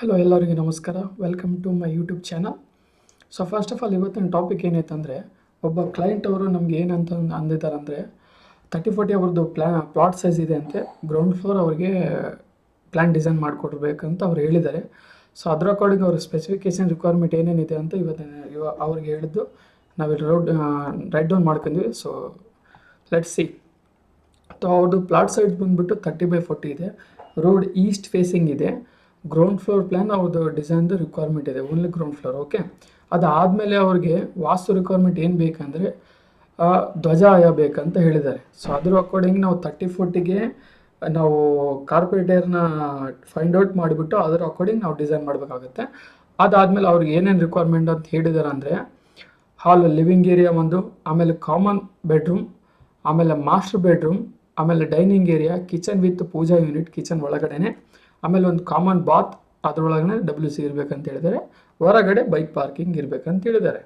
Hello ಎಲ್ಲರಿಗೂ ನಮಸ್ಕಾರ. Welcome to my YouTube channel so first of all ಇವತ್ತಿನ topic ಏನೈತಂದರೆ ಒಬ್ಬ ಕ್ಲೈಂಟ್ ಅವರು ನಮ್ಗೆ ಏನಂತ ಅಂದಿದ್ದಾರೆ ಅಂದರೆ ತರ್ಟಿ ಫೋರ್ಟಿ ಅವ್ರದ್ದು ಪ್ಲ್ಯಾ ಪ್ಲಾಟ್ ಸೈಜ್ ಇದೆ ಅಂತೆ. ಗ್ರೌಂಡ್ ಫ್ಲೋರ್ ಅವ್ರಿಗೆ ಪ್ಲ್ಯಾನ್ ಡಿಸೈನ್ ಮಾಡಿಕೊಡ್ಬೇಕಂತ ಅವ್ರು ಹೇಳಿದ್ದಾರೆ. ಸೊ ಅದ್ರ ಅಕಾರ್ಡಿಂಗ್ ಅವ್ರ ಸ್ಪೆಸಿಫಿಕೇಷನ್ ರಿಕ್ವೈರ್ಮೆಂಟ್ ಏನೇನಿದೆ ಅಂತ ಇವತ್ತಿನ ಇವ ಅವ್ರಿಗೆ ಹೇಳಿದ್ದು. ನಾವಿಲ್ಲಿ ರೋಡ್ ರೈಟ್ ಡೌನ್ ಮಾಡ್ಕೊಂಡ್ವಿ. ಸೊ ಲೆಟ್ ಸಿ ಸೊ ಅವ್ರದ್ದು ಪ್ಲಾಟ್ ಸೈಜ್ ಬಂದುಬಿಟ್ಟು ತರ್ಟಿ ಬೈ ಫೋರ್ಟಿ ಇದೆ. ರೋಡ್ ಈಸ್ಟ್ ಫೇಸಿಂಗ್ ಇದೆ. ಗ್ರೌಂಡ್ ಫ್ಲೋರ್ ಪ್ಲ್ಯಾನ್ ಅವ್ರದ್ದು ಡಿಸೈನ್ದು ರಿಕ್ವೈರ್ಮೆಂಟ್ ಇದೆ ಓನ್ಲಿ ಗ್ರೌಂಡ್ ಫ್ಲೋರ್ ಓಕೆ ಅದಾದಮೇಲೆ ಅವ್ರಿಗೆ ವಾಸ್ತು ರಿಕ್ವೈರ್ಮೆಂಟ್ ಏನು ಬೇಕಂದರೆ ಧ್ವಜ ಆಯ ಬೇಕಂತ ಹೇಳಿದ್ದಾರೆ. ಸೊ ಅದ್ರ ಅಕಾರ್ಡಿಂಗ್ ನಾವು ತರ್ಟಿ ಫೋರ್ಟಿಗೆ ನಾವು ಕಾರ್ಪೊರೇಟರ್ನ ಫೈಂಡ್ ಔಟ್ ಮಾಡಿಬಿಟ್ಟು ಅದರ ಅಕಾರ್ಡಿಂಗ್ ನಾವು ಡಿಸೈನ್ ಮಾಡಬೇಕಾಗುತ್ತೆ. ಅದಾದಮೇಲೆ ಅವ್ರಿಗೆ ಏನೇನು ರಿಕ್ವೈರ್ಮೆಂಟ್ ಅಂತ ಹೇಳಿದ್ದಾರೆ ಅಂದರೆ ಹಾಲ್ ಲಿವಿಂಗ್ ಏರಿಯಾ ಒಂದು, ಆಮೇಲೆ ಕಾಮನ್ ಬೆಡ್ರೂಮ್ ಆಮೇಲೆ ಮಾಸ್ಟರ್ ಬೆಡ್ರೂಮ್ ಆಮೇಲೆ dining area kitchen with pooja unit kitchen ಒಳಗಡೆನೆ. ಆಮೇಲೆ ಒಂದು ಕಾಮನ್ ಬಾತ್ ಅದರೊಳಗೆ ಡಬ್ಲ್ಯೂ ಸಿ ಇರಬೇಕಂತ ಹೇಳಿದ್ದಾರೆ. ಹೊರಗಡೆ ಬೈಕ್ ಪಾರ್ಕಿಂಗ್ ಇರಬೇಕಂತ ಹೇಳಿದ್ದಾರೆ.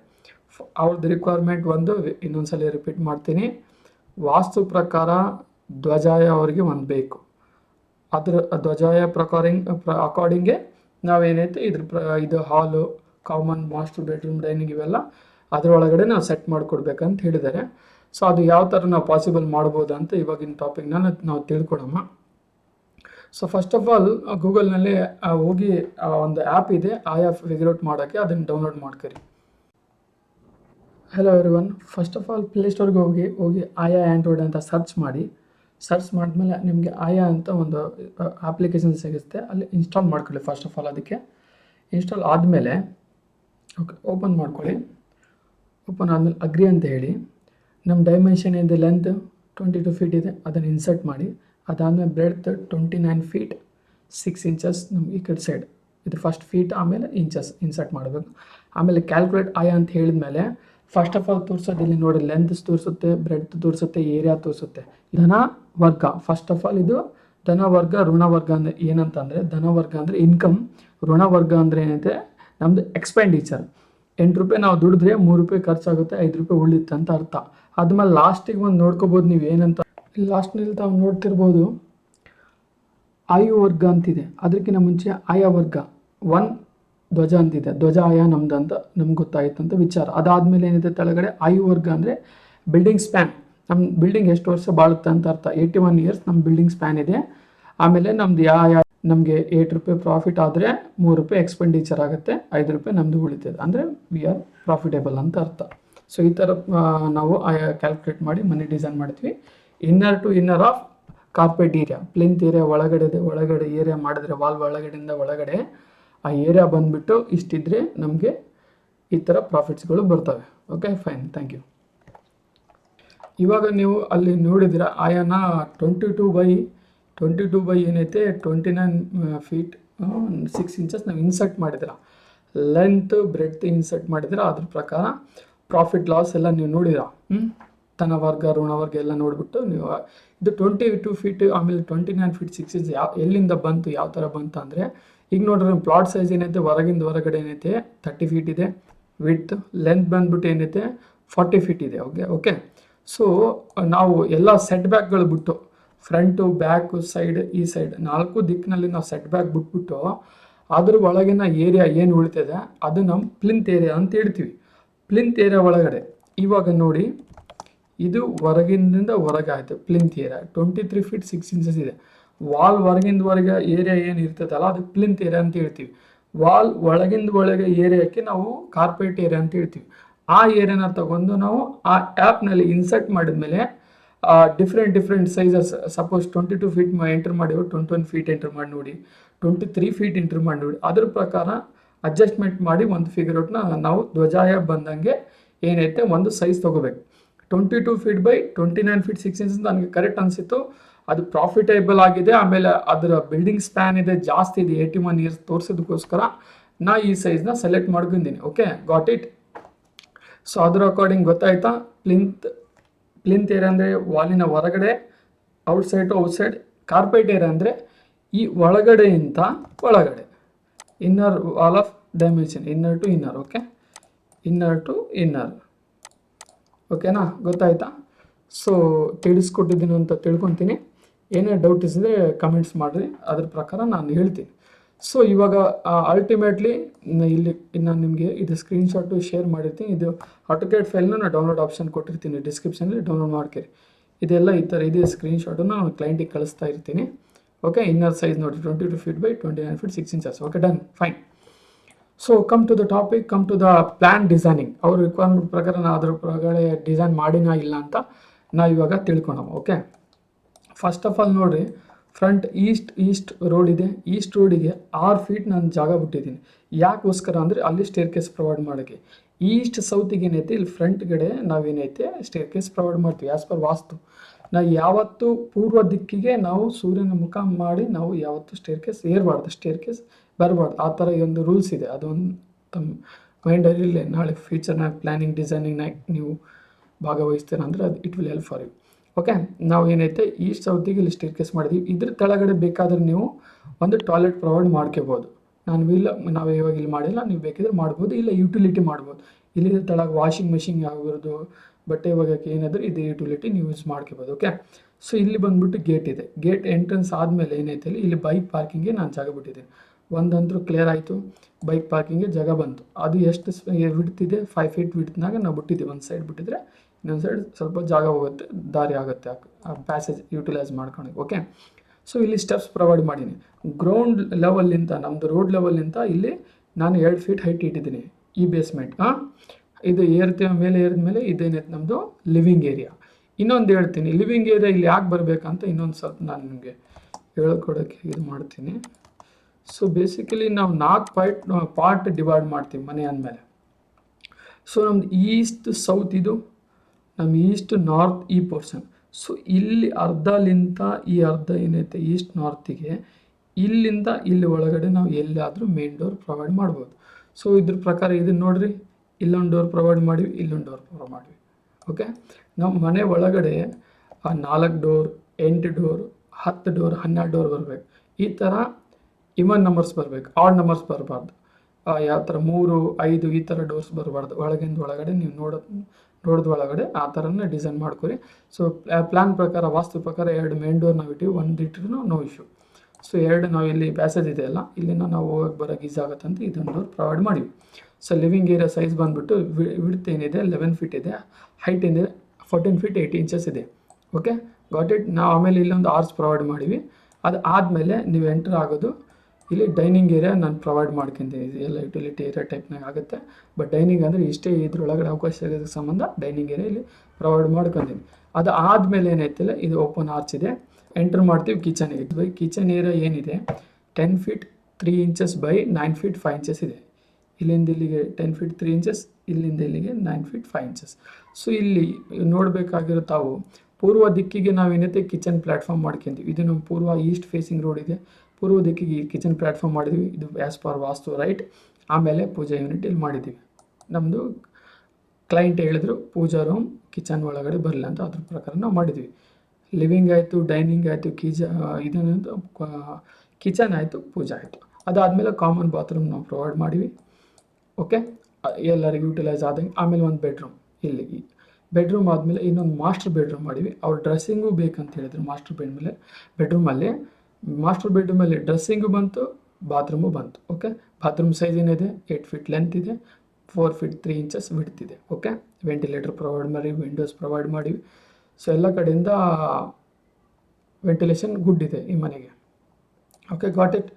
ಅವ್ರದ್ದು ರಿಕ್ವೈರ್ಮೆಂಟ್ ಒಂದು ಇನ್ನೊಂದ್ಸಲ ರಿಪೀಟ್ ಮಾಡ್ತೀನಿ. ವಾಸ್ತು ಪ್ರಕಾರ ಧ್ವಜಾಯ ಅವರಿಗೆ ಒಂದು ಬೇಕು. ಅದರ, ಧ್ವಜಾಯ ಪ್ರಕಾರಿಂಗ್ ಪ್ರ ಅಕಾರ್ಡಿಂಗೆ ನಾವೇನೈತೆ, ಇದ್ರ ಪ್ರ, ಇದು ಹಾಲು ಕಾಮನ್ ಮಾಸ್ಟರ್ ಬೆಡ್ರೂಮ್ ಡೈನಿಂಗ್ ಇವೆಲ್ಲ ಅದರೊಳಗಡೆ ನಾವು ಸೆಟ್ ಮಾಡಿಕೊಡ್ಬೇಕಂತ ಹೇಳಿದ್ದಾರೆ. ಸೊ ಅದು ಯಾವ ಥರ ನಾವು ಪಾಸಿಬಲ್ ಮಾಡ್ಬೋದು ಅಂತ ಇವಾಗಿನ ಟಾಪಿಕ್ನ ನಾವು ತಿಳ್ಕೊಳಮ್ಮ ಸೊ ಫಸ್ಟ್ ಆಫ್ ಆಲ್ ಗೂಗಲ್ನಲ್ಲಿ ಹೋಗಿ ಒಂದು ಆ್ಯಪ್ ಇದೆ. ಆ ಆ್ಯಪ್ ಫಿಗರ್ ಔಟ್ ಮಾಡೋಕ್ಕೆ ಅದನ್ನು ಡೌನ್ಲೋಡ್ ಮಾಡ್ಕೊರಿ. Hello everyone first of all ಪ್ಲೇಸ್ಟೋರ್ಗೆ ಹೋಗಿ ಹೋಗಿ ಆಯಾ ಆ್ಯಂಡ್ರಾಯ್ಡ್ ಅಂತ ಸರ್ಚ್ ಮಾಡಿ. ಸರ್ಚ್ ಮಾಡಿದ್ಮೇಲೆ ನಿಮಗೆ ಆಯಾ ಅಂತ ಒಂದು ಅಪ್ಲಿಕೇಶನ್ ಸಿಗುತ್ತೆ. ಅಲ್ಲಿ ಇನ್ಸ್ಟಾಲ್ ಮಾಡ್ಕೊಳ್ಳಿ ಫಸ್ಟ್ ಆಫ್ ಆಲ್ ಅದಕ್ಕೆ. ಇನ್ಸ್ಟಾಲ್ ಆದಮೇಲೆ ಓಕೆ ಓಪನ್ ಮಾಡ್ಕೊಳ್ಳಿ. ಓಪನ್ ಆದಮೇಲೆ ಅಗ್ರಿ ಅಂತ ಹೇಳಿ. ನಮ್ಮ ಡೈಮೆನ್ಷನ್ ಇದೆ ಲೆಂತ್ ಟ್ವೆಂಟಿ ಟು ಫೀಟ್ ಇದೆ. ಅದನ್ನು ಇನ್ಸರ್ಟ್ ಮಾಡಿ. ಅದಾದಮೇಲೆ breadth twenty nine feet six inches ನಮ್ಗೆ ಈ ಕಡೆ ಸೈಡ್ ಇದು ಫಸ್ಟ್ ಫೀಟ್ ಆಮೇಲೆ ಇಂಚಸ್ ಇನ್ಸರ್ಟ್ ಮಾಡಬೇಕು. ಆಮೇಲೆ ಕ್ಯಾಲ್ಕುಲೇಟ್ ಆಯ ಅಂತ ಹೇಳಿದ್ಮೇಲೆ ಫಸ್ಟ್ ಆಫ್ ಆಲ್ ತೋರಿಸೋದು ಇಲ್ಲಿ ನೋಡಿ ಲೆಂತ್ ತೋರಿಸುತ್ತೆ ಬ್ರೆಡ್ತ್ ತೋರಿಸುತ್ತೆ ಏರಿಯಾ ತೋರಿಸುತ್ತೆ. ಧನ ವರ್ಗ ಫಸ್ಟ್ ಆಫ್ ಆಲ್ ಇದು ಧನ ವರ್ಗ, ಋಣ ವರ್ಗ ಅಂದರೆ ಏನಂತಂದರೆ, ಧನ ವರ್ಗ ಅಂದರೆ ಇನ್ಕಮ್ ಋಣ ವರ್ಗ ಅಂದರೆ ಏನೈತೆ ನಮ್ಮದು ಎಕ್ಸ್ಪೆಂಡಿಚರ್ ಎಂಟು ರೂಪಾಯಿ ನಾವು ದುಡಿದ್ರೆ ಮೂರು ರೂಪಾಯಿ ಖರ್ಚಾಗುತ್ತೆ, ಐದು ರೂಪಾಯಿ ಉಳಿಯುತ್ತೆ ಅಂತ ಅರ್ಥ. ಆದ್ಮೇಲೆ ಲಾಸ್ಟಿಗೆ ಒಂದು ನೋಡ್ಕೋಬೋದು ನೀವು ಏನಂತ ಲಾಸ್ಟ್ನಲ್ಲಿ ತಾವು ನೋಡ್ತಿರ್ಬೋದು. ಆಯು ವರ್ಗ ಅಂತಿದೆ. ಅದಕ್ಕಿಂತ ಮುಂಚೆ ಆಯ ವರ್ಗ. ಒನ್ ಧ್ವಜ ಅಂತಿದೆ. ಧ್ವಜ, ಆಯ, ನಮ್ದು ಅಂತ ನಮ್ಗೆ ಗೊತ್ತಾಯಿತು ಅಂತ ವಿಚಾರ. ಅದಾದಮೇಲೆ ಏನಿದೆ ಕೆಳಗಡೆ ಆಯು ವರ್ಗ ಅಂದರೆ ಬಿಲ್ಡಿಂಗ್ ಸ್ಪ್ಯಾನ್ ನಮ್ಮ ಬಿಲ್ಡಿಂಗ್ ಎಷ್ಟು ವರ್ಷ ಬಾಳುತ್ತೆ ಅಂತ ಅರ್ಥ. ಏಯ್ಟಿ ಒನ್ ಇಯರ್ಸ್ ನಮ್ಮ ಬಿಲ್ಡಿಂಗ್ ಸ್ಪ್ಯಾನ್ ಇದೆ. ಆಮೇಲೆ ನಮ್ದು ಯಾವ ನಮಗೆ ಏಟ್ ರೂಪಾಯಿ ಪ್ರಾಫಿಟ್ ಆದರೆ ಮೂರು ರೂಪಾಯಿ ಎಕ್ಸ್ಪೆಂಡಿಚರ್ ಆಗುತ್ತೆ. ಐದು ರೂಪಾಯಿ ನಮ್ಮದು ಉಳಿತದೆ. ಅಂದರೆ ವಿ ಆರ್ ಪ್ರಾಫಿಟೇಬಲ್ ಅಂತ ಅರ್ಥ. ಸೊ ಈ ಥರ ನಾವು ಕ್ಯಾಲ್ಕುಲೇಟ್ ಮಾಡಿ ಮನಿ ಡಿಸೈನ್ ಮಾಡ್ತೀವಿ. Inner to inner of carpet area plinth area ಒಳಗಡೆ ಒಳಗಡೆ ಏರಿಯಾ ಮಾಡಿದ್ರೆ ವಾಲ್ವ್ ಒಳಗಡೆಯಿಂದ ಒಳಗಡೆ ಆ ಏರಿಯಾ ಬಂದುಬಿಟ್ಟು ಇಷ್ಟಿದ್ರೆ ನಮಗೆ ಈ ಥರ ಪ್ರಾಫಿಟ್ಸ್ಗಳು ಬರ್ತವೆ. ಓಕೆ ಫೈನ್ ಥ್ಯಾಂಕ್ ಯು ಇವಾಗ ನೀವು ಅಲ್ಲಿ ನೋಡಿದಿರ ಆಯಾನ twenty two by twenty two by ಏನೈತೆ twenty nine feet six inches ನಾವು ಇನ್ಸರ್ಟ್ ಮಾಡಿದಿರ ಲೆಂತ್ ಬ್ರೆಡ್ತ್ ಇನ್ಸರ್ಟ್ ಮಾಡಿದಿರ ಅದ್ರ ಪ್ರಕಾರ ಪ್ರಾಫಿಟ್ ಲಾಸ್ ಎಲ್ಲ ನೀವು ನೋಡಿದಿರ ಹ್ಞೂ ಧನ ವರ್ಗ, ಋಣ ವರ್ಗ ಎಲ್ಲ ನೋಡಿಬಿಟ್ಟು ನೀವು, ಇದು ಟ್ವೆಂಟಿ ಟೂ ಫೀಟ್ ಆಮೇಲೆ twenty nine feet six inch ಯಾವ, ಎಲ್ಲಿಂದ ಬಂತು, ಯಾವ ಥರ ಬಂತು ಅಂದರೆ, ಈಗ ನೋಡ್ರಿ ಪ್ಲಾಟ್ ಸೈಜ್ ಏನೈತೆ, ಹೊರಗಿಂದ ಹೊರಗಡೆ ಏನೈತೆ ತರ್ಟಿ ಫೀಟ್ ಇದೆ ವಿಡ್ತ್ ಲೆಂತ್ ಬಂದ್ಬಿಟ್ಟು ಏನೈತೆ ಫಾರ್ಟಿ ಫೀಟ್ ಇದೆ ಓಕೆ ಓಕೆ ಸೊ ನಾವು ಎಲ್ಲ ಸೆಟ್ ಬ್ಯಾಕ್ಗಳು ಬಿಟ್ಟು ಫ್ರಂಟು ಬ್ಯಾಕು ಸೈಡ್ ಈ ಸೈಡ್ ನಾಲ್ಕು ದಿಕ್ಕಿನಲ್ಲಿ ನಾವು ಸೆಟ್ ಬ್ಯಾಕ್ ಬಿಟ್ಬಿಟ್ಟು, ಅದ್ರ ಒಳಗಿನ ಏರಿಯಾ ಏನು ಉಳಿತದೆ ಅದು ನಮ್ಮ ಪ್ಲಿಂತ್ ಏರಿಯಾ ಅಂತ ಹೇಳ್ತೀವಿ. ಪ್ಲಿಂತ್ ಏರಿಯಾ ಒಳಗಡೆ, ಇವಾಗ ನೋಡಿ ಇದು ಹೊರಗಿನಿಂದ ಹೊರಗೆ ಆಯಿತು plinth area twenty three feet six inches ಇದೆ. ವಾಲ್ ಹೊರಗಿಂದ ಹೊರಗೆ ಏರಿಯಾ ಏನು ಇರ್ತದಲ್ಲ, ಅದು ಪ್ಲಿಂತ್ ಏರಿಯಾ ಅಂತ ಹೇಳ್ತೀವಿ. ವಾಲ್ ಒಳಗಿಂದ ಒಳಗೆ ಏರಿಯಾಕ್ಕೆ ನಾವು ಕಾರ್ಪೆಟ್ ಏರಿಯಾ ಅಂತ ಹೇಳ್ತೀವಿ. ಆ ಏರಿಯಾನ ತಗೊಂಡು ನಾವು ಆ ಆ್ಯಪ್ನಲ್ಲಿ ಇನ್ಸರ್ಟ್ ಮಾಡಿದ್ಮೇಲೆ different different sizes suppose twenty two feet enter ಮಾಡಿ ಟ್ವೆಂಟಿ ಒನ್ ಫೀಟ್ ಎಂಟರ್ ಮಾಡಿ ನೋಡಿ. ಟ್ವೆಂಟಿ ತ್ರೀ ಫೀಟ್ ಎಂಟರ್ ಮಾಡಿ ನೋಡಿ. ಅದ್ರ ಪ್ರಕಾರ ಅಡ್ಜಸ್ಟ್ಮೆಂಟ್ ಮಾಡಿ ಒಂದು ಫಿಗರ್ ಔಟ್ನ ನಾವು ಧ್ವಜಾಯ ಬಂದಂಗೆ ಏನೈತೆ ಒಂದು ಸೈಜ್ ತೊಗೋಬೇಕು. Twenty two feet by twenty nine feet six inches ನನಗೆ ಕರೆಕ್ಟ್ ಅನಿಸಿತ್ತು. ಅದು ಪ್ರಾಫಿಟೇಬಲ್ ಆಗಿದೆ. ಆಮೇಲೆ ಅದರ ಬಿಲ್ಡಿಂಗ್ ಸ್ಪ್ಯಾನ್ ಇದೆ, ಜಾಸ್ತಿ ಇದೆ ಏಯ್ಟಿ ಒನ್ ಇಯರ್ಸ್ ತೋರಿಸೋದಕ್ಕೋಸ್ಕರ ನಾ ಈ ಸೈಜ್ನ ಸೆಲೆಕ್ಟ್ ಮಾಡ್ಕೊಂಡಿದ್ದೀನಿ ಓಕೆ ಗಾಟ್ ಇಟ್ ಸೊ ಅದ್ರ ಅಕಾರ್ಡಿಂಗ್ ಗೊತ್ತಾಯ್ತಾ? ಪ್ಲಿಂತ್ ಪ್ಲಿಂತ್ ಏರಿಯಾ ಅಂದರೆ ವಾಲಿನ ಹೊರಗಡೆ outside outside carpet area ಅಂದರೆ ಈ ಒಳಗಡೆಯಿಂದ ಒಳಗಡೆ. Inner wall of dimension inner to inner okay inner to inner ಓಕೆನಾ ಗೊತ್ತಾಯ್ತಾ? ಸೊ ತಿಳಿಸ್ಕೊಟ್ಟಿದ್ದೀನಿ ಅಂತ ತಿಳ್ಕೊತೀನಿ. ಏನೇ ಡೌಟ್ ಇದ್ದರೆ ಕಮೆಂಟ್ಸ್ ಮಾಡಿರಿ. ಅದ್ರ ಪ್ರಕಾರ ನಾನು ಹೇಳ್ತೀನಿ. ಸೊ ಇವಾಗ ಅಲ್ಟಿಮೇಟ್ಲಿ ಇಲ್ಲಿ ನಾನು ನಿಮಗೆ ಇದು ಸ್ಕ್ರೀನ್ಶಾಟು ಶೇರ್ ಮಾಡಿರ್ತೀನಿ. ಇದು ಆಟೋಕೇಟ್ ಫೈಲ್ನ ನಾನು ಡೌನ್ಲೋಡ್ ಆಪ್ಷನ್ ಕೊಟ್ಟಿರ್ತೀನಿ. ಡಿಸ್ಕ್ರಿಪ್ಷನಲ್ಲಿ ಡೌನ್ಲೋಡ್ ಮಾಡ್ಕೇರಿ. ಇದೆಲ್ಲ ಈ ಥರ ಇದೆ ಸ್ಕ್ರೀನ್ಶಾಟನ್ನು ನಾನು ಕ್ಲೈಂಟಿಗೆ ಕಳಿಸ್ತಾ ಇರ್ತೀನಿ. ಓಕೆ ಇನ್ನರ್ ಸೈಜ್ ನೋಡಿ twenty two feet by twenty nine feet six inches okay done fine so come to the topic come to the plan designing ಅವ್ರ ರಿಕ್ವೈರ್ಮೆಂಟ್ ಪ್ರಕಾರ ನಾನು ಅದ್ರ ಪ್ರಕಾರ ಡಿಸೈನ್ ಮಾಡಿನ ಇಲ್ಲ ಅಂತ ನಾ ಇವಾಗ ತಿಳ್ಕೊಳವ ಓಕೆ ಫಸ್ಟ್ ಆಫ್ ಆಲ್ ನೋಡಿರಿ ಫ್ರಂಟ್ ಈಸ್ಟ್ ಈಸ್ಟ್ ರೋಡ್ ಇದೆ. ಈಸ್ಟ್ ರೋಡಿಗೆ ಆರು ಫೀಟ್ ನಾನು ಜಾಗ ಬಿಟ್ಟಿದ್ದೀನಿ. ಯಾಕೋಸ್ಕರ ಅಂದರೆ ಅಲ್ಲಿ ಸ್ಟೇರ್ ಕೇಸ್ ಪ್ರೊವೈಡ್ ಮಾಡೋಕ್ಕೆ ಈಸ್ಟ್ ಸೌತಿಗೆ ಏನೈತೆ? ಇಲ್ಲಿ ಫ್ರಂಟ್ ಕಡೆ ನಾವೇನೈತೆ ಸ್ಟೇರ್ ಕೇಸ್ ಪ್ರೊವೈಡ್ ಮಾಡ್ತೀವಿ ಆ್ಯಸ್ ಪರ್ ವಾಸ್ತು. ನಾವು ಯಾವತ್ತು ಪೂರ್ವ ದಿಕ್ಕಿಗೆ ನಾವು ಸೂರ್ಯನ ಮುಖ ಮಾಡಿ ನಾವು ಯಾವತ್ತು ಸ್ಟೇರ್ ಕೇಸ್ ಏರಬಾರ್ದು ಸ್ಟೇರ್ ಕೇಸ್ ಬರಬಾರ್ದು. ಆ ಥರ ಒಂದು ರೂಲ್ಸ್ ಇದೆ. ಅದೊಂದು ತಮ್ಮ ಮೈಂಡಲ್ಲಿ ನಾಳೆ ಫ್ಯೂಚರ್ನಾಗ ಪ್ಲ್ಯಾನಿಂಗ್ ಡಿಸೈನಿಂಗ್ನಾಗ ನೀವು ಭಾಗವಹಿಸ್ತೀರ ಅಂದರೆ ಅದು it will help for you okay ನಾವು ಏನೈತೆ? ಈ ಸೌತಿಗೆ ಇಲ್ಲಿ ಸ್ಟೇರ್ ಕೇಸ್ ಮಾಡಿದ್ವಿ. ಇದ್ರ ಕೆಳಗಡೆ ಬೇಕಾದ್ರೆ ನೀವು ಒಂದು ಟಾಯ್ಲೆಟ್ ಪ್ರೊವೈಡ್ ಮಾಡ್ಕೋಬೋದು. ನಾನು ಇಲ್ಲ ನಾವು ಇವಾಗ ಇಲ್ಲಿ ಮಾಡಿಲ್ಲ. ನೀವು ಬೇಕಿದ್ರೆ ಮಾಡ್ಬೋದು. ಇಲ್ಲ ಯುಟಿಲಿಟಿ ಮಾಡ್ಬೋದು. ಇಲ್ಲಿ ತೆಳಗೆ ವಾಷಿಂಗ್ ಮೆಷಿನ್ ಆಗಿರೋದು ಬಟ್ಟೆ ಒಗೆಯೋಕ್ಕೆ ಏನಾದರೂ ಇದೇ ಯುಟಿಲಿಟಿ ನೀವು ಯೂಸ್ ಮಾಡ್ಕೋಬೋದು ಓಕೆ ಸೊ ಇಲ್ಲಿ ಬಂದ್ಬಿಟ್ಟು ಗೇಟ್ ಇದೆ. ಗೇಟ್ ಎಂಟ್ರೆನ್ಸ್ ಆದಮೇಲೆ ಏನೈತೆ ಇಲ್ಲಿ ಇಲ್ಲಿ ಬೈಕ್ ಪಾರ್ಕಿಂಗ್ಗೆ ನಾನು ಜಾಗ ಬಿಟ್ಟಿದ್ದೀನಿ. ಒಂದಂತರೂ ಕ್ಲಿಯರ್ ಆಯಿತು. ಬೈಕ್ ಪಾರ್ಕಿಂಗ್ಗೆ ಜಾಗ ಬಂತು. ಅದು ಎಷ್ಟು ವಿಡ್ತಿದೆ ಫೈವ್ ಫೀಟ್ ವಿಡ್ತ್ನಾಗ ನಾವು ಬಿಟ್ಟಿದ್ದೀವಿ. ಒಂದು ಸೈಡ್ ಬಿಟ್ಟಿದ್ರೆ ಇನ್ನೊಂದು ಸೈಡ್ ಸ್ವಲ್ಪ ಜಾಗ ಹೋಗುತ್ತೆ, ದಾರಿ ಆಗುತ್ತೆ, ಆ ಪ್ಯಾಸೇಜ್ ಯುಟಿಲೈಸ್ ಮಾಡ್ಕೊಂಡು ಓಕೆ ಸೊ ಇಲ್ಲಿ ಸ್ಟೆಪ್ಸ್ ಪ್ರೊವೈಡ್ ಮಾಡೀನಿ. ಗ್ರೌಂಡ್ ಲೆವೆಲ್ಲಿಂದ ನಮ್ಮದು ರೋಡ್ ಲೆವೆಲ್ಲಿಂದ ಇಲ್ಲಿ ನಾನು ಎರಡು ಫೀಟ್ ಹೈಟ್ ಇಟ್ಟಿದ್ದೀನಿ ಈ ಬೇಸ್ಮೆಂಟ್ ಹಾಂ ಇದು ಏರ್ತೀವಿ ಮೇಲೆ ಏರಿದ ಮೇಲೆ ಇದೇನೈತೆ ನಮ್ಮದು ಲಿವಿಂಗ್ ಏರಿಯಾ ಇನ್ನೊಂದು ಹೇಳ್ತೀನಿ ಲಿವಿಂಗ್ ಏರಿಯಾ ಇಲ್ಲಿ ಯಾಕೆ ಬರಬೇಕಂತ ಇನ್ನೊಂದು ಸ್ವಲ್ಪ ನಾನು ನಿಮಗೆ ಹೇಳ್ಕೊಡೋಕ್ಕೆ ಇದು ಮಾಡ್ತೀನಿ. ಸೊ ಬೇಸಿಕಲಿ ನಾವು ನಾಲ್ಕು ಪಾರ್ಟ್ ಪಾರ್ಟ್ ಡಿವೈಡ್ ಮಾಡ್ತೀವಿ ಮನೆ ಅಂದಮೇಲೆ. ಸೊ ನಮ್ದು ಈಸ್ಟ್ ಸೌತ್ ಇದು ನಮ್ಮ ಈಸ್ಟ್ ನಾರ್ತ್ ಈ ಪೋರ್ಷನ್ ಸೊ ಇಲ್ಲಿ ಅರ್ಧಲಿಂತ ಈ ಅರ್ಧ ಏನೈತೆ ಈಸ್ಟ್ ನಾರ್ತಿಗೆ ಇಲ್ಲಿಂದ ಇಲ್ಲಿ ಒಳಗಡೆ ನಾವು ಎಲ್ಲಾದರೂ ಮೇನ್ ಡೋರ್ ಪ್ರೊವೈಡ್ ಮಾಡ್ಬೋದು. ಸೊ ಇದ್ರ ಪ್ರಕಾರ ಇದನ್ನ ನೋಡ್ರಿ. ಇಲ್ಲೊಂದು ಡೋರ್ ಪ್ರೊವೈಡ್ ಮಾಡಿವಿ ಇಲ್ಲೊಂದು ಡೋರ್ ಪ್ರೊವೈಡ್ ಮಾಡಿವಿ. ಓಕೆ ನಮ್ಮ ಮನೆ ಒಳಗಡೆ, ಆ ನಾಲ್ಕು ಡೋರ್, ಎಂಟು ಡೋರ್, ಹತ್ತು ಡೋರ್, ಹನ್ನೆರಡು ಡೋರ್ ಬರಬೇಕು. ಈ ಥರ ಇವನ್ ನಂಬರ್ಸ್ ಬರಬೇಕು. ಆಡ್ ನಂಬರ್ಸ್ ಬರಬಾರ್ದು. ಯಾವ ಥರ ಮೂರು, ಐದು, ಈ ಥರ ಡೋರ್ಸ್ ಬರಬಾರ್ದು. ಒಳಗಿಂದ ಒಳಗಡೆ ನೀವು ನೋಡೋ, ನೋಡಿದ ಒಳಗಡೆ ಆ ಥರನೇ ಡಿಸೈನ್ ಮಾಡ್ಕೊರಿ. ಸೊ ಪ್ಲ್ಯಾನ್ ಪ್ರಕಾರ, ವಾಸ್ತು ಪ್ರಕಾರ ಎರಡು ಮೇನ್ ಡೋರ್ ನಾವು ಇಟ್ಟಿವಿ, ಒಂದು ಇಟ್ಟರು ನೋ ಇಶ್ಯೂ ಸೊ ಎರಡು ನಾವು ಇಲ್ಲಿ ಪ್ಯಾಸೇಜ್ ಇದೆ ಅಲ್ಲ ಇಲ್ಲಿಂದ ನಾವು ಹೋಗಕ್ಕೆ ಬರೋಕ್ಕೆ ಈಸಿ ಆಗುತ್ತೆ ಅಂತ ಇದೊಂದು ಡೋರ್ ಪ್ರೊವೈಡ್ ಮಾಡಿವಿ. ಸೊ ಲಿವಿಂಗ್ ಏರಿಯಾ ಸೈಜ್ ಬಂದುಬಿಟ್ಟು ವಿಡ್ತ್ ಏನಿದೆ ಲೆವೆನ್ ಫೀಟ್ ಇದೆ ಹೈಟ್ ಏನಿದೆ ಫೋರ್ಟೀನ್ ಫೀಟ್ ಏಯ್ಟಿ ಇಂಚಸ್ ಇದೆ. ಓಕೆ ಗಾಟ್ ಇಟ್ ನಾವು ಆಮೇಲೆ ಇಲ್ಲೊಂದು ಆರ್ಸ್ ಪ್ರೊವೈಡ್ ಮಾಡಿವಿ. ಅದು ಆದಮೇಲೆ ನೀವು ಎಂಟರ್ ಆಗೋದು, ಇಲ್ಲಿ ಡೈನಿಂಗ್ ಏರಿಯಾ ನಾನು ಪ್ರೊವೈಡ್ ಮಾಡ್ಕೊಂತೀನಿ ಎಲ್ಲ ಯುಟಿಲಿಟಿ ಏರಿಯಾ ಟೈಪ್ನಾಗ ಆಗುತ್ತೆ. ಬಟ್ ಡೈನಿಂಗ್ ಅಂದರೆ ಇಷ್ಟೇ ಇದ್ರೊಳಗಡೆ ಅವಕಾಶ ಇರೋದಕ್ಕೆ ಸಂಬಂಧ ಡೈನಿಂಗ್ ಏರಿಯಾ ಇಲ್ಲಿ ಪ್ರೊವೈಡ್ ಮಾಡ್ಕೊಂತೀನಿ ಅದು ಆದಮೇಲೆ ಏನೈತಿಲ್ಲ ಇದು ಓಪನ್ ಆರ್ಚ್ ಇದೆ. ಎಂಟರ್ ಮಾಡ್ತೀವಿ ಕಿಚನ್ಗೆ ಬೈ ಕಿಚನ್ ಏರಿಯಾ ಏನಿದೆ ten feet three inches by nine feet five inches ಇದೆ. ಇಲ್ಲಿಂದ ಇಲ್ಲಿಗೆ ಟೆನ್ ಫೀಟ್ ತ್ರೀ ಇಂಚಸ್ ಇಲ್ಲಿಂದ ಇಲ್ಲಿಗೆ nine feet five inches so ಇಲ್ಲಿ ನೋಡಬೇಕಾಗಿರೋ ತಾವು, ಪೂರ್ವ ದಿಕ್ಕಿಗೆ ನಾವೇನೈತೆ ಕಿಚನ್ ಪ್ಲ್ಯಾಟ್ಫಾರ್ಮ್ ಮಾಡ್ಕೊಂತೀವಿ ಇದು ನಮ್ಮ ಪೂರ್ವ ಈಸ್ಟ್ ಫೇಸಿಂಗ್ ರೋಡ್ ಇದೆ. ಪೂರ್ವ ದಿಕ್ಕಿಗೆ ಕಿಚನ್ ಪ್ಲ್ಯಾಟ್ಫಾರ್ಮ್ ಮಾಡಿದ್ವಿ. ಇದು ಆ್ಯಸ್ ಪರ್ ವಾಸ್ತು ರೈಟ್ ಆಮೇಲೆ ಪೂಜಾ ಯೂನಿಟ್ ಇಲ್ಲಿ ಮಾಡಿದ್ದೀವಿ ನಮ್ಮದು ಕ್ಲೈಂಟ್ ಹೇಳಿದ್ರು, ಪೂಜಾ ರೂಮ್ ಕಿಚನ್ ಒಳಗಡೆ ಬರಲಿ ಅಂತ ಅದ್ರ ಪ್ರಕಾರ ನಾವು ಮಾಡಿದ್ವಿ. ಲಿವಿಂಗ್ ಆಯಿತು ಡೈನಿಂಗ್ ಆಯಿತು ಕೀಜ ಇದನ್ನು ಕಿಚನ್ ಆಯಿತು, ಪೂಜಾ ಆಯಿತು. ಅದಾದಮೇಲೆ ಕಾಮನ್ ಬಾತ್ರೂಮ್ ನಾವು ಪ್ರೊವೈಡ್ ಮಾಡಿವಿ ಓಕೆ ಎಲ್ಲರಿಗೂ ಯೂಟಿಲೈಸ್ ಆದಂಗೆ, ಆಮೇಲೆ ಒಂದು ಬೆಡ್ರೂಮ್ ಇಲ್ಲಿ ಬೆಡ್ರೂಮ್ ಆದಮೇಲೆ ಇನ್ನೊಂದು ಮಾಸ್ಟರ್ ಬೆಡ್ರೂಮ್ ಮಾಡಿವಿ. ಅವ್ರ ಡ್ರೆಸ್ಸಿಂಗು ಬೇಕಂತ ಹೇಳಿದ್ರು ಮಾಸ್ಟರ್ ಬೆಡ್ ಮೇಲೆ. ಬೆಡ್ರೂಮಲ್ಲಿ ಮಾಸ್ಟರ್ ಬೆಡ್ರೂಮಲ್ಲಿ ಡ್ರೆಸ್ಸಿಂಗು ಬಂತು ಬಾತ್ರೂಮು ಬಂತು. ಓಕೆ ಬಾತ್ರೂಮ್ ಸೈಜ್ ಏನಿದೆ? ಏಯ್ಟ್ ಫೀಟ್ ಲೆಂತ್ ಇದೆ four feet three inches width ಇದೆ. ಓಕೆ ವೆಂಟಿಲೇಟರ್ ಪ್ರೊವೈಡ್ ಮಾಡಿ ವಿಂಡೋಸ್ ಪ್ರೊವೈಡ್ ಮಾಡಿವಿ. ಸೊ ಎಲ್ಲ ಕಡೆಯಿಂದ ವೆಂಟಿಲೇಷನ್ ಗುಡ್ ಇದೆ ಈ ಮನೆಗೆ. ಓಕೆ ಗಾಟ್ ಇಟ್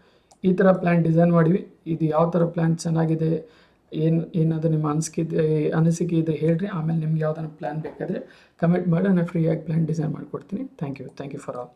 ಈ ಥರ ಪ್ಲ್ಯಾನ್ ಡಿಸೈನ್ ಮಾಡಿವಿ. ಇದು ಯಾವ ಥರ ಪ್ಲ್ಯಾನ್ ಚೆನ್ನಾಗಿದೆ? ಏನು, ಏನಾದರೂ ನಿಮ್ಮ ಅನಿಸಿಕೆ ಅನಿಸಿಕೆ ಇದೆ ಹೇಳ್ರಿ, ಆಮೇಲೆ ನಿಮ್ಗೆ ಯಾವ್ದಾನ ಪ್ಲ್ಯಾನ್ ಬೇಕಾದರೆ ಕಮೆಂಟ್ ಮಾಡಿ, ನಾನು ಫ್ರೀಯಾಗಿ ಪ್ಲ್ಯಾನ್ ಡಿಸೈನ್ ಮಾಡಿಕೊಡ್ತೀನಿ. Thank you thank you for all